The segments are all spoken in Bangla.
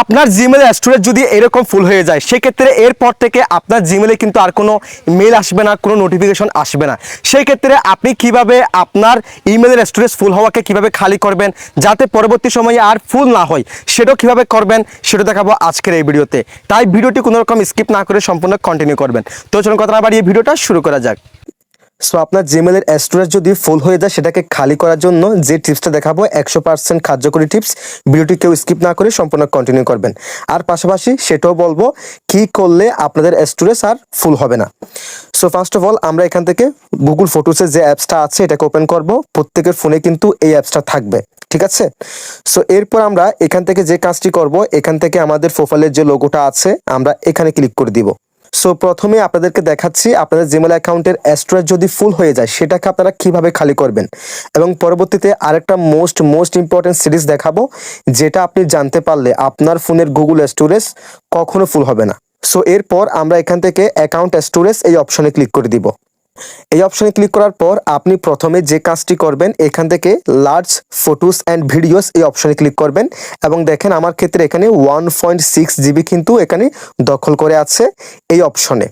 আপনার জিমেল স্টোরেজ যদি এরকম ফুল হয়ে যায়, সেক্ষেত্রে এরপর থেকে আপনার জিমেলে কিন্তু আর কোনো মেল আসবে না, কোনো নোটিফিকেশন আসবে না। সেই ক্ষেত্রে আপনি কীভাবে আপনার ইমেলের স্টোরেজ ফুল হওয়াকে কীভাবে খালি করবেন, যাতে পরবর্তী সময়ে আর ফুল না হয়, সেটাও কীভাবে করবেন, সেটা দেখাবো আজকের এই ভিডিওতে। তাই ভিডিওটি কোনো রকম স্কিপ না করে সম্পূর্ণ কন্টিনিউ করবেন। তো চলুন কথা না বাড়িয়ে ভিডিওটা শুরু করা যাক। সো আপনার জিমেলের স্টোরেজ যদি ফুল হয়ে যায়, সেটাকে খালি করার জন্য যে টিপসটা দেখাবো, একশো পার্সেন্ট কার্যকরী টিপস ভিডিওটি কেউ স্কিপ না করে সম্পূর্ণ কন্টিনিউ করবেন। আর পাশাপাশি সেটাও বলব, কি করলে আপনাদের স্টোরেজ আর ফুল হবে না। সো ফার্স্ট অফ অল আমরা এখান থেকে গুগল ফটোসের যে অ্যাপসটা আছে, এটাকে ওপেন করব। প্রত্যেকের ফোনে কিন্তু এই অ্যাপসটা থাকবে, ঠিক আছে? সো এরপর আমরা এখান থেকে যে কাজটি করব, এখান থেকে আমাদের প্রোফাইলের যে লোগোটা আছে, আমরা এখানে ক্লিক করে দিব। সো প্রথমে আপনাদেরকে দেখাচ্ছি আপনাদের জিমেল অ্যাকাউন্টের অ্যাস্ট্রয়েড যদি ফুল হয়ে যায়, সেটাকে আপনারা কীভাবে খালি করবেন? এবং পরবর্তীতে আরেকটা মোস্ট মোস্ট ইম্পর্টেন্ট সিরিজ দেখাবো, যেটা আপনি জানতে পারলে আপনার ফোনের গুগল স্টোরেজ কখনো ফুল হবে না। সো এরপর আমরা এখান থেকে অ্যাকাউন্ট স্টোরেজ এই অপশনে ক্লিক করে দিব। এই অপশনে ক্লিক করার পর আপনি প্রথমে যে কাজটি করবেন, এখান থেকে লার্জ ফটোস অ্যান্ড ভিডিওস এই অপশনে ক্লিক করবেন। এবং দেখেন আমার ক্ষেত্রে এখানে ওয়ান পয়েন্ট সিক্স জিবি কিন্তু এখানে দখল করে আছে এই অপশনে।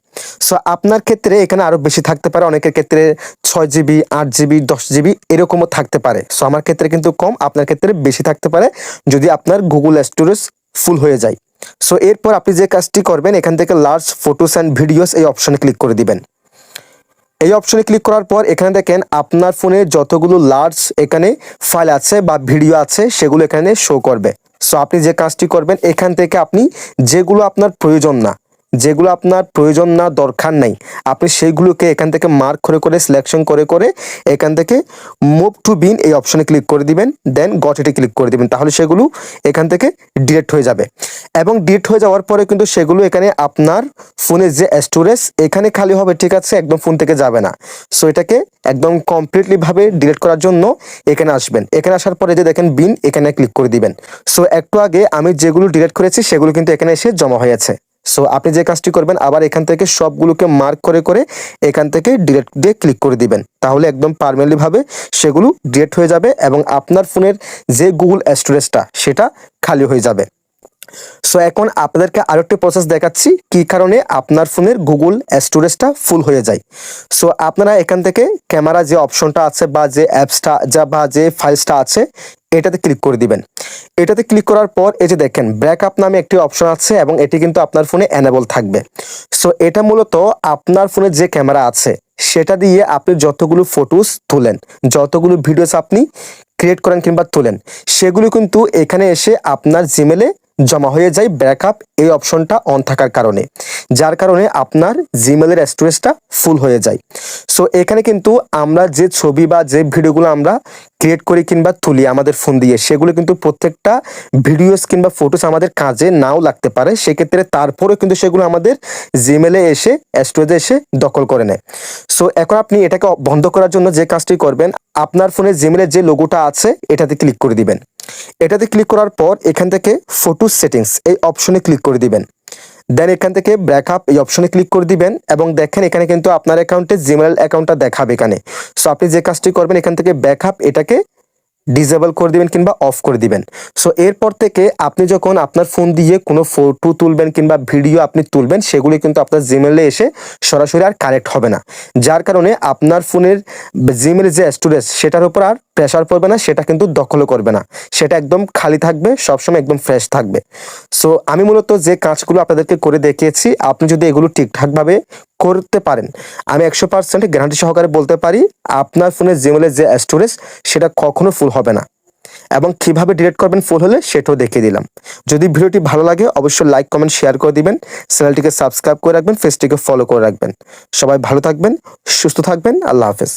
সো আপনার ক্ষেত্রে এখানে আরও বেশি থাকতে পারে, অনেকের ক্ষেত্রে ছয় জিবি আট জিবি দশ জিবি এরকমও থাকতে পারে। সো আমার ক্ষেত্রে কিন্তু কম, আপনার ক্ষেত্রে বেশি থাকতে পারে যদি আপনার গুগল স্টোরেজ ফুল হয়ে যায়। সো এরপর আপনি যে কাজটি করবেন, এখান থেকে লার্জ ফটোস অ্যান্ড ভিডিওস এই অপশনে ক্লিক করে দিবেন। এই অপশনে ক্লিক করার পর এখানে দেখেন আপনার ফোনে যতগুলো লার্জ এখানে ফাইল আছে বা ভিডিও আছে, সেগুলো এখানে শো করবে। সো আপনি যে কাজটি করবেন, এখান থেকে আপনি যেগুলো আপনার প্রয়োজন না যেগুলো আপনার প্রয়োজন না, দরকার নাই। আপনি সেইগুলোকে এখান থেকে মার্ক করে করে সিলেকশন করে করে এখান থেকে মুভ টু বিন এই অপশনে ক্লিক করে দিবেন দেন গটেটে ক্লিক করে দিবেন। তাহলে সেগুলো এখান থেকে ডিলেট হয়ে যাবে। এবং ডিলেট হয়ে যাওয়ার পরে কিন্তু সেগুলো এখানে আপনার ফোনের যে স্টোরেজ এখানে খালি হবে, ঠিক আছে? একদম ফোন থেকে যাবে না। সো এটাকে একদম কমপ্লিটলি ভাবে ডিলিট করার জন্য এখানে আসবেন। এখানে আসার পরে যে দেখেন বিন এখানে ক্লিক করে দিবেন। সো একটু আগে আমি যেগুলো ডিলেট করেছি, সেগুলো কিন্তু এখানে এসে জমা হয়েছে সো আপনি যে কাজটি করবেন, আবার এখান থেকে সবগুলোকে মার্ক করে করে এখান থেকে ডিলেট দিয়ে ক্লিক করে দিবেন। তাহলে একদম পারমানেন্টলি ভাবে সেগুলো ডিলেট হয়ে যাবে এবং আপনার ফোনের যে গুগল স্টোরেজটা সেটা খালি হয়ে যাবে। সো এখন আপনাদেরকে আরেকটি প্রসেস দেখাচ্ছি, কি কারণে আপনার ফোনের গুগল স্টোরেজটা ফুল হয়ে যায়। সো আপনারা এখান থেকে ক্যামেরা যে অপশনটা আছে বা যে অ্যাপসটা যা বা যে ফাইলসটা আছে, এটাতে ক্লিক করে দিবেন। এটাতে ক্লিক করার পর এই যে দেখেন ব্যাকআপ নামে একটি অপশন আছে এবং এটি কিন্তু আপনার ফোনে অ্যানেবল থাকবে। সো এটা মূলত আপনার ফোনে যে ক্যামেরা আছে, সেটা দিয়ে আপনি যতগুলো ফটোস তোলেন, যতগুলো ভিডিওস আপনি ক্রিয়েট করেন কিংবা তোলেন, সেগুলো কিন্তু এখানে এসে আপনার জিমেলে জমা হয়ে যায় ব্যাকআপ এই অপশনটা অন থাকার কারণে। যার কারণে আপনার জিমেলের স্টোরেজটা ফুল হয়ে যায়। সো এখানে কিন্তু আমরা যে ছবি বা যে ভিডিওগুলো আমরা ক্রিয়েট করি কিংবা তুলি আমাদের ফোন দিয়ে, সেগুলো কিন্তু প্রত্যেকটা ভিডিওস কিংবা ফটোস আমাদের কাজে নাও লাগতে পারে। সেক্ষেত্রে তারপরেও কিন্তু সেগুলো আমাদের জিমেলে এসে স্টোরেজে এসে দখল করে নেয়। সো এখন আপনি এটাকে বন্ধ করার জন্য যে কাজটি করবেন, আপনার ফোনে জিমেলের যে লোগোটা আছে, এটাতে ক্লিক করে দিবেন। এটাতে ক্লিক করার পর এখান থেকে ফটো সেটিংস এই অপশনে ক্লিক করে দিবেন। দেন এখান থেকে ব্যাকআপ এই অপশনে ক্লিক করে দিবেন এবং দেখেন এখানে কিন্তু আপনার অ্যাকাউন্টে জিমেল অ্যাকাউন্টটা দেখাবে এখানে। সো আপনি যে কাজটি করবেন এখান থেকে ব্যাকআপ এটাকে ডিসেবল করে দিবেন কিংবা অফ করে দিবেন। সো এরপর থেকে আপনি যখন আপনার ফোন দিয়ে কোনো ফটো তুলবেন কিংবা ভিডিও আপনি তুলবেন, সেগুলি কিন্তু আপনার জিমেলে এসে সরাসরি আর কানেক্ট হবে না। যার কারণে আপনার ফোনের জিমেলের যে স্টোরেজ সেটার উপর আর প্রেশার পড়বে না, সেটা কিন্তু দখলও করবে না। সেটা একদম খালি থাকবে, সবসময় একদম ফ্রেশ থাকবে। সো আমি মূলত যে কাজগুলো আপনাদেরকে করে দেখিয়েছি, আপনি যদি এগুলো ঠিকঠাকভাবে করতে পারেন, আমি একশো পার্সেন্ট গ্যারান্টি সহকারে বলতে পারি আপনার ফোনের জিমেলের যে স্টোরেজ সেটা কখনো ফুল হবে না। এবং কীভাবে ডিলিট করবেন ফুল হলে সেটাও দেখিয়ে দিলাম। যদি ভিডিওটি ভালো লাগে, অবশ্যই লাইক কমেন্ট শেয়ার করে দিবেন। চ্যানেলটিকে সাবস্ক্রাইব করে রাখবেন ফেসটিকে ফলো করে রাখবেন। সবাই ভালো থাকবেন, সুস্থ থাকবেন, আল্লাহ হাফেজ।